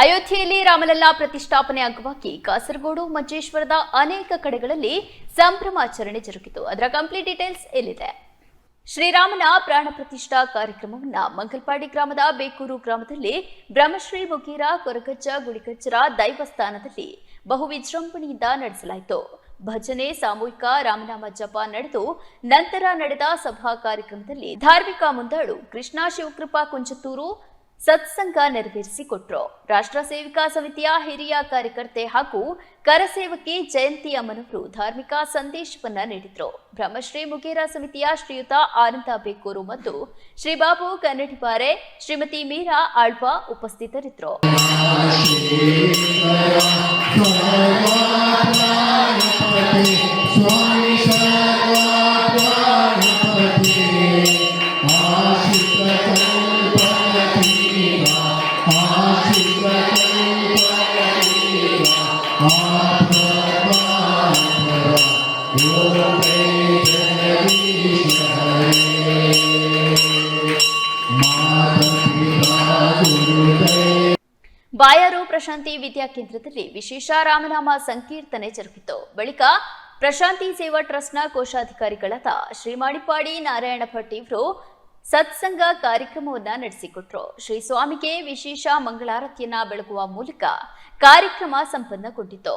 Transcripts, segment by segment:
ಅಯೋಧ್ಯೆಯಲ್ಲಿ ರಾಮಲಲ್ಲಾ ಪ್ರತಿಷ್ಠಾಪನೆ ಅಂಗವಾಗಿ ಕಾಸರಗೋಡು, ಮಂಜೇಶ್ವರದ ಅನೇಕ ಕಡೆಗಳಲ್ಲಿ ಸಂಭ್ರಮಾಚರಣೆ ಜರುಗಿತು. ಅದರ ಕಂಪ್ಲೀಟ್ ಡೀಟೇಲ್ಸ್ ಇಲ್ಲಿದೆ ಶ್ರೀರಾಮನ ಪ್ರಾಣ ಪ್ರತಿಷ್ಠಾ ಕಾರ್ಯಕ್ರಮವನ್ನ ಮಂಗಲ್ಪಾಡಿ ಗ್ರಾಮದ ಬೇಕೂರು ಗ್ರಾಮದಲ್ಲಿ ಬ್ರಹ್ಮಶ್ರೀ ಮುಗೀರ ಕೊರಗಜ್ಜ, ಗುಡಿಗಜ್ಜರ ದೈವಸ್ಥಾನದಲ್ಲಿ ಬಹು ವಿಜೃಂಭಣೆಯಿಂದ ನಡೆಸಲಾಯಿತು. ಭಜನೆ, ಸಾಮೂಹಿಕ ರಾಮನಾಮ ಜಪ ನಡೆದು ನಂತರ ನಡೆದ ಸಭಾ ಕಾರ್ಯಕ್ರಮದಲ್ಲಿ ಧಾರ್ಮಿಕ ಮುಂದಾಳು ಕೃಷ್ಣ ಶಿವಕೃಪಾ ಕುಂಚತೂರು ಸತ್ಸಂಗ ನೆರವೇರಿಸಿಕೊಟ್ರು. ರಾಷ್ಟ್ರ ಸೇವಿಕಾ ಸಮಿತಿಯ ಹಿರಿಯ ಕಾರ್ಯಕರ್ತೆ ಹಾಗೂ ಕರಸೇವಕಿ ಜಯಂತಿ ಅಮ್ಮನವರು ಧಾರ್ಮಿಕ ಸಂದೇಶವನ್ನ ನೀಡಿದ್ರು. ಬ್ರಹ್ಮಶ್ರೀ ಮುಗೇರ ಸಮಿತಿಯ ಶ್ರೀಯುತ ಆನಂದ ಬೇಕೂರು ಮತ್ತು ಶ್ರೀ ಬಾಬು ಕನ್ನಡಿಬಾರೆ ಶ್ರೀಮತಿ ಮೀರಾ ಆಳ್ವಾ ಉಪಸ್ಥಿತರಿದ್ದರು ಬಾಯಾರು ಪ್ರಶಾಂತಿ ವಿದ್ಯಾಕೇಂದ್ರದಲ್ಲಿ ವಿಶೇಷ ರಾಮನಾಮ ಸಂಕೀರ್ತನೆ ಜರುಗಿತು. ಬಳಿಕ ಪ್ರಶಾಂತಿ ಸೇವಾ ಟ್ರಸ್ಟ್ನ ಕೋಶಾಧಿಕಾರಿಗಳಾದ ಶ್ರೀ ಮಾಡಿಪಾಡಿ ನಾರಾಯಣ ಭಟ್ ಇವರು ಸತ್ಸಂಗ ಕಾರ್ಯಕ್ರಮವನ್ನ ನಡೆಸಿಕೊಟ್ರು. ಶ್ರೀ ಸ್ವಾಮಿಗೆ ವಿಶೇಷ ಮಂಗಳಾರತಿಯನ್ನ ಬೆಳಗುವ ಮೂಲಕ ಕಾರ್ಯಕ್ರಮ ಸಂಪನ್ನಗೊಂಡಿತು.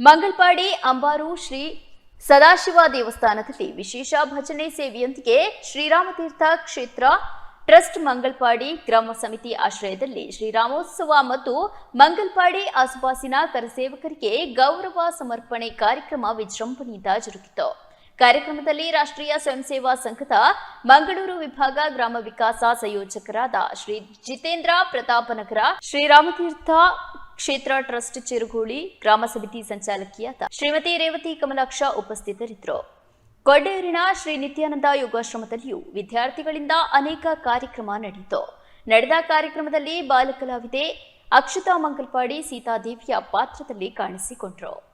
ಮಂಗಲ್ಪಾಡಿ ಅಂಬಾರು ಶ್ರೀ ಸದಾಶಿವ ದೇವಸ್ಥಾನದಲ್ಲಿ ವಿಶೇಷ ಭಜನೆ ಸೇವೆಯೊಂದಿಗೆ ಶ್ರೀರಾಮತೀರ್ಥ ಕ್ಷೇತ್ರ ಟ್ರಸ್ಟ್ ಮಂಗಲ್ಪಾಡಿ ಗ್ರಾಮ ಸಮಿತಿ ಆಶ್ರಯದಲ್ಲಿ ಶ್ರೀರಾಮೋತ್ಸವ ಮತ್ತು ಮಂಗಲ್ಪಾಡಿ ಆಸುಪಾಸಿನ ಕರಸೇವಕರಿಗೆ ಗೌರವ ಸಮರ್ಪಣೆ ಕಾರ್ಯಕ್ರಮ ವಿಜೃಂಭಣೆಯಿಂದ ಜರುಗಿತು. ಕಾರ್ಯಕ್ರಮದಲ್ಲಿ ರಾಷ್ಟ್ರೀಯ ಸ್ವಯಂ ಸೇವಾ ಸಂಘದ ಮಂಗಳೂರು ವಿಭಾಗ ಗ್ರಾಮ ವಿಕಾಸ ಸಂಯೋಜಕರಾದ ಶ್ರೀ ಜಿತೇಂದ್ರ ಪ್ರತಾಪನಗರ, ಶ್ರೀರಾಮತೀರ್ಥ ಕ್ಷೇತ್ರ ಟ್ರಸ್ಟ್ ಚಿರುಗೂಳಿ ಗ್ರಾಮ ಸಮಿತಿ ಸಂಚಾಲಕಿಯಾದ ಶ್ರೀಮತಿ ರೇವತಿ ಕಮಲಾಕ್ಷ ಉಪಸ್ಥಿತರಿದ್ದರು. ಕೊಡ್ಡೇರಿನ ಶ್ರೀ ನಿತ್ಯಾನಂದ ಯೋಗಾಶ್ರಮದಲ್ಲಿಯೂ ವಿದ್ಯಾರ್ಥಿಗಳಿಂದ ಅನೇಕ ಕಾರ್ಯಕ್ರಮ ನಡೆಯಿತು. ನಡೆದ ಕಾರ್ಯಕ್ರಮದಲ್ಲಿ ಬಾಲಕಲಾವಿದೆ ಅಕ್ಷತಾ ಮಂಗಲ್ಪಾಡಿ ಸೀತಾದೇವಿಯ ಪಾತ್ರದಲ್ಲಿ ಕಾಣಿಸಿಕೊಂಡರು.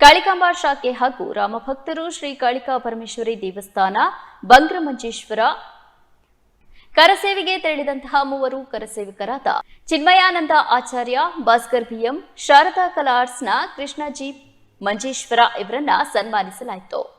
ಕಾಳಿಕಾಂಬಾ ಶಾಖೆ ಹಾಗೂ ರಾಮಭಕ್ತರು ಶ್ರೀ ಕಾಳಿಕಾ ಪರಮೇಶ್ವರಿ ದೇವಸ್ಥಾನ, ಬಂಗ್ರಮಂಜೇಶ್ವರ, ಕರಸೇವೆಗೆ ತೆರಳಿದಂತಹ ಮೂವರು ಕರಸೇವಕರಾದ ಚಿನ್ಮಯಾನಂದ ಆಚಾರ್ಯ, ಭಾಸ್ಕರ್ ಬಿಎಂ, ಶಾರದಾ ಕಲಾ ಆರ್ಟ್ಸ್ನ ಕೃಷ್ಣಜಿ ಮಂಜೇಶ್ವರ ಇವರನ್ನ ಸನ್ಮಾನಿಸಲಾಯಿತು.